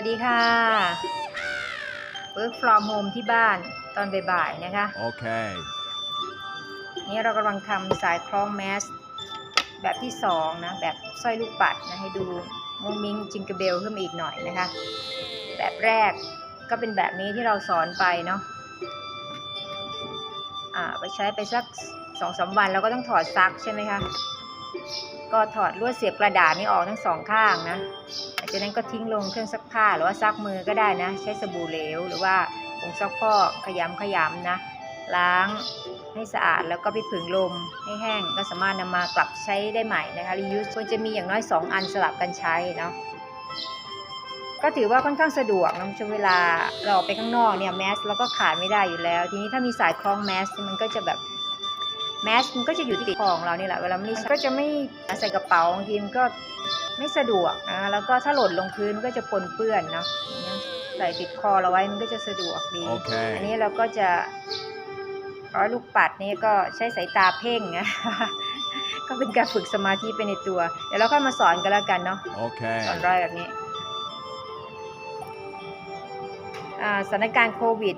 วัสดีค่ะ work from home ที่บ้านตอนบ่ายๆนะคะ Okay. นี่เรากำลังทำสายคล้องแมส แบบที่สองนะ แบบสร้อยลูกปัดนะ ให้ดูมุ้งมิ้งจิงกระเบลขึ้นมาอีกหน่อยนะคะ แบบแรกก็เป็นแบบนี้ที่เราสอนไปเนาะอ่าไปใช้ไปสักสองสามวันเราก็ต้องถอดซักใช่ไหมคะ ก็ถอดลวดเสียบกระดาษนี่ออกทั้งสองข้างนะจากนั้นก็ทิ้งลงเครื่องซักผ้าหรือว่าซักมือก็ได้นะ ใช้สบู่เหลวหรือว่าผงซักฟอกขยำขยำนะ ล้างให้สะอาดแล้วก็ไปผึ่งลมให้แห้งก็สามารถนำมากลับใช้ได้ใหม่นะคะ reuse ควรจะมีอย่างน้อย 2 อันสลับกันใช้เนาะก็ถือว่าค่อนข้างสะดวกนะช่วงเวลาเราออกไปข้างนอกเนี่ยแมสเราก็ขาดไม่ได้อยู่แล้ว ทีนี้ถ้ามีสายคล้องแมสมันก็จะแบบ แมสมันก็จะอยู่ที่ของเรานี่แหละเวลาไม่ได้ใช้ก็จะไม่ใส่กระเป๋าบางทีมันก็ไม่สะดวกนะแล้วก็ถ้าหล่นลงพื้นมันก็จะปนเปื้อนเนาะอย่างเงี้ยใส่ติดคอเราไว้มันก็จะสะดวกดีโอเคอันนี้เราก็จะร้อยลูกปัดนี่ก็ใช้สายตาเพ่งนะก็เป็นการฝึกสมาธิไปในตัว เดี๋ยวเราค่อยมาสอนกันแล้วกันเนาะ Okay. สอนร้อยแบบนี้อ่าสถานการณ์โควิด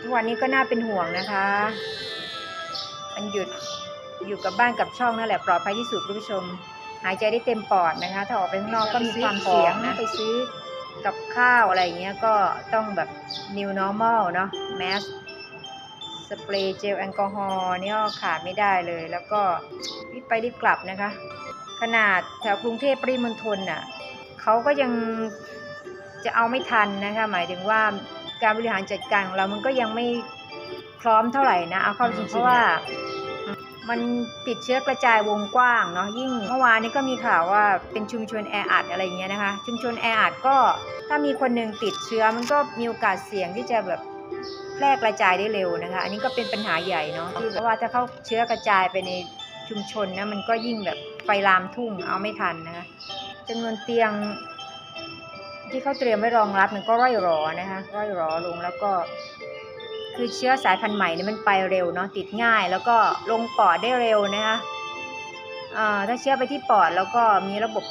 ทุกวันนี้ก็น่าเป็นห่วงนะคะ มันหยุดอยู่กับบ้านกับช่องนั่นแหละปลอดภัยที่สุดคุณผู้ชม หายใจได้เต็มปอดนะคะ ถ้าออกไปข้างนอกก็มีความเสี่ยงนะไปซื้อกับข้าวอะไรอย่างเงี้ยก็ต้องแบบ new normal เนาะ mask สเปรย์เจลแอลกอฮอล์เนี่ยขาดไม่ได้เลย แล้วก็รีบไปรีบกลับนะคะ ขนาดแถวกรุงเทพปริมณฑลน่ะเขาก็ยังจะเอาไม่ทันนะคะ หมายถึงว่าการบริหารจัดการของเรามันก็ยังไม่ พร้อมเท่าไหร่นะเอาเข้าจริงๆเพราะว่ามันติดเชื้อกระจายวงกว้างเนาะยิ่งเมื่อวานนี้ก็มีข่าวว่าเป็นชุมชนแออัดอะไรอย่างเงี้ยนะคะ ชุมชนแออัดก็ถ้ามีคนหนึ่งติดเชื้อมันก็มีโอกาสเสี่ยงที่จะแบบแพร่กระจายได้เร็วนะคะ อันนี้ก็เป็นปัญหาใหญ่เนาะที่เพราะว่าถ้าเขาเชื้อกระจายไปในชุมชนนะมันก็ยิ่งแบบไฟลามทุ่งเอาไม่ทันนะคะจำนวนเตียงที่เขาเตรียมไว้รองรับมันก็ร่อยหรอนะคะร่อยหรอลงแล้วก็ คือเชื้อสายพันธุ์ใหม่เนี่ยมันไปเร็วเนาะติดง่ายแล้วก็ลงปอดได้เร็วนะคะอ่าถ้าเชื้อไปที่ปอดแล้วก็มีระบบ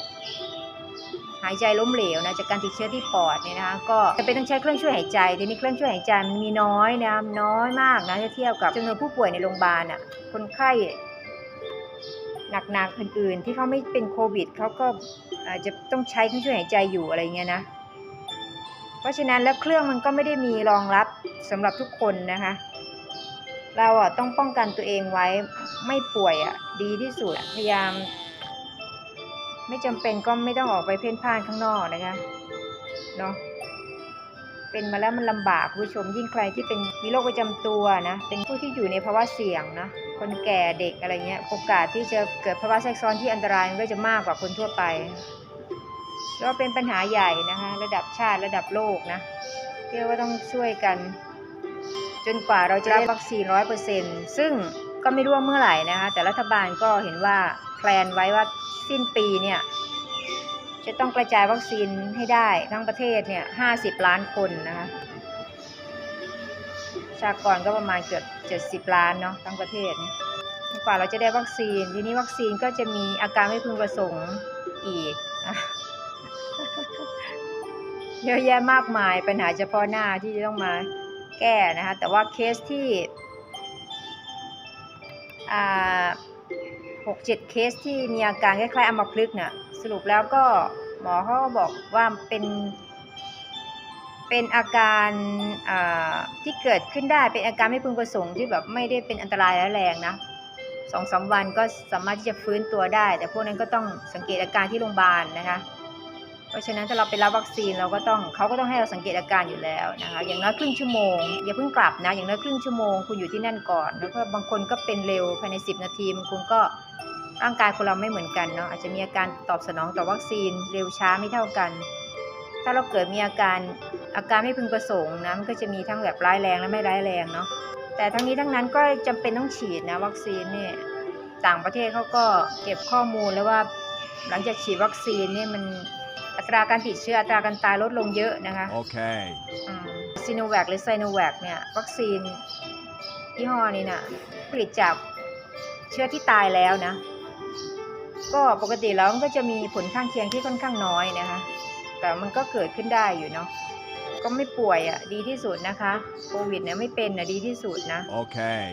หายใจล้มเหลวนะจากการติดเชื้อที่ปอดเนี่ยนะคะก็จะเป็นต้องใช้เครื่องช่วยหายใจทีนี้เครื่องช่วยหายใจมันมีน้อยนะน้อยมากนะถ้าเทียบกับจำนวนผู้ป่วยในโรงพยาบาลอะคนไข้หนักๆอื่นๆ ที่เขาไม่เป็นโควิดเขาก็อาจจะต้องใช้เครื่องช่วยหายใจอยู่อะไรเงี้ยนะ เพราะฉะนั้นแล้วเครื่องมันก็ไม่ได้มีรองรับสำหรับทุกคนนะคะ เราอะต้องป้องกันตัวเองไว้ไม่ป่วยอะดีที่สุดพยายาม ไม่จำเป็นก็ไม่ต้องออกไปเพ่นพ่านข้างนอกนะคะเนาะเป็นมาแล้วมันลำบากผู้ชมยิ่งใครที่เป็นมีโรคประจำตัวนะ เป็นผู้ที่อยู่ในภาวะเสี่ยงนะคนแก่เด็กอะไรเงี้ยโอกาสที่จะเกิดภาวะแทรกซ้อนที่อันตรายมันก็จะมากกว่าคนทั่วไป ก็เป็นปัญหาใหญ่นะคะ ระดับชาติระดับโลกนะเรียกว่าต้องช่วยกัน จนกว่าเราจะได้วัคซีนร้อยเปอร์เซ็นซึ่งก็ไม่รู้ว่าเมื่อไหร่นะคะ แต่รัฐบาลก็เห็นว่าแพลนไว้ว่าสิ้นปีเนี่ยจะต้องกระจายวัคซีนให้ได้ทั้งประเทศเนี่ยห้าสิบล้านคนนะคะชากรก็ประมาณเกือบเจ็ดสิบล้านเนาะทั้งประเทศจนกว่าเราจะได้วัคซีน ทีนี้วัคซีนก็จะมีอาการไม่พึงประสงค์อีก เยอะแยะมากมายปัญหาเฉพาะหน้าที่จะต้องมาแก้นะคะ แต่ว่าเคสที่หกเจ็ดเคสที่มีอาการคล้ายๆอัมพฤกษ์เนี่ยสรุปแล้วก็หมอเขาบอกว่าเป็น เป็นอาการาที่เกิดขึ้นได้เป็นอาการไม่พึงประสงค์ที่แบบไม่ได้เป็นอันตรายร้ายแรงนะสองสามวันก็สามารถที่จะฟื้นตัวได้ แต่พวกนั้นก็ต้องสังเกตอาการที่โรงพยาบาลนะคะ เพราะฉะนั้นถ้าเราไปรับวัคซีนเราก็ต้องเขาก็ต้องให้เราสังเกตอาการอยู่แล้วนะคะอย่างน้อยครึ่งชั่วโมงอย่าเพิ่งกลับนะอย่างน้อยครึ่งชั่วโมงคุณอยู่ที่นั่นก่อน แล้วก็บางคนก็เป็นเร็วภายใน 10 นาทีบางคนก็ร่างกายคนเราไม่เหมือนกันเนาะอาจจะมีอาการตอบสนองต่อวัคซีนเร็วช้าไม่เท่ากัน ถ้าเราเกิดมีอาการอาการไม่พึงประสงค์นะมันก็จะมีทั้งแบบร้ายแรงและไม่ร้ายแรงเนาะแต่ทั้งนี้ทั้งนั้นก็จำเป็นต้องฉีดนะวัคซีนเนี่ยต่างประเทศเขาก็เก็บข้อมูลแล้วว่าหลังจากฉีดวัคซีนเนี่ยมัน อัตราการติดเชื้ออัตราการตายลดลงเยอะนะคะ Okay. ซีโนแวคหรือไซโนแวคเนี่ยวัคซีนยี่ห้อนี้นะผลิตจากเชื้อที่ตายแล้วนะ ก็ปกติแล้วมันก็จะมีผลข้างเคียงที่ค่อนข้างน้อยนะคะ แต่มันก็เกิดขึ้นได้อยู่เนาะก็ไม่ป่วยอะ่ะดีที่สุดนะคะโควิดเนี่ยไม่เป็นอะดีที่สุดนะ Okay.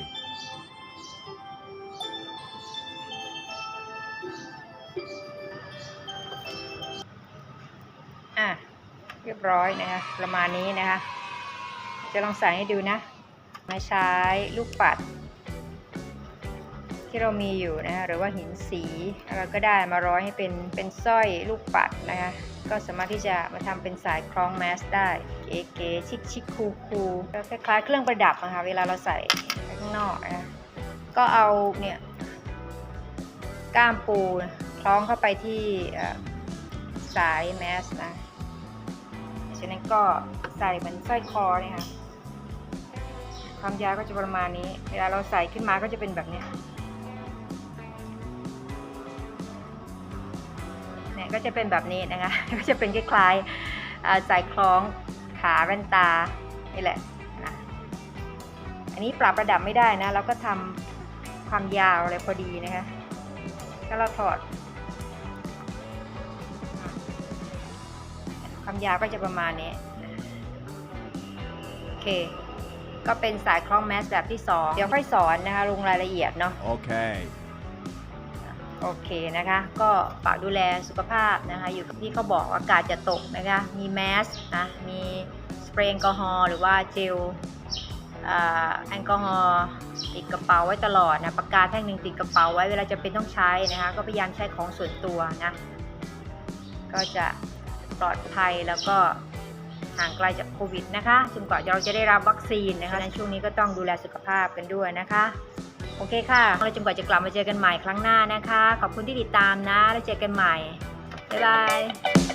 ร้อยนะคะประมาณนี้นะคะจะลองใส่ให้ดูนะมาใช้ลูกปัด ที่เรามีอยู่นะคะหรือว่าหินสีอะไรก็ได้มาร้อยให้เป็นเป็นสร้อยลูกปัดนะคะก็สามารถที่จะมาทำเป็นสายคล้องแมสได้เก๋ๆชิคชิคคูคูๆก็คล้ายๆเครื่องประดับนะคะเวลาเราใส่ข้างนอกนะคะก็เอาเนี่ยก้ามปูคล้องเข้าไปที่สายแมสนะ ฉะนั้นก็ใส่เหมือนสร้อยคอเนี่ยค่ะความยาวก็จะประมาณนี้ เวลาเราใส่ขึ้นมาก็จะเป็นแบบนี้เนี่ยก็จะเป็นแบบนี้นะคะ ก็จะเป็นคล้ายๆสายคล้องขาแว่นตานี่แหละนะอันนี้ปรับระดับไม่ได้นะ เราก็ทำความยาวอะไรพอดีนะคะถ้าเราถอด ความยาวก็จะประมาณนี้โอเค ก็เป็นสายคล้องแมสแบบที่ 2 เดี๋ยวค่อยสอนนะคะลงรายละเอียดเนาะ Okay. โอเคนะคะ ก็ฝากดูแลสุขภาพนะคะ อยู่กับที่เขาบอกอากาศจะตกนะคะ มีแมสนะ มีสเปรย์แอลกอฮอล์หรือว่าเจลอ่าแอลกอฮอล์ติดกระเป๋าไว้ตลอดนะปากกาแท่งหนึ่งติดกระเป๋าไว้เวลาจะเป็นต้องใช้นะคะ ก็พยายามใช้ของส่วนตัวนะ ก็จะ ปลอดภัยแล้วก็ห่างไกลจากโควิดนะคะจนกว่าเราจะได้รับวัคซีนนะคะในช่วงนี้ก็ต้องดูแลสุขภาพกันด้วยนะคะ โอเคค่ะเราจนกว่าจะกลับมาเจอกันใหม่ครั้งหน้านะคะ ขอบคุณที่ติดตามนะ แล้วเจอกันใหม่ บ๊ายบาย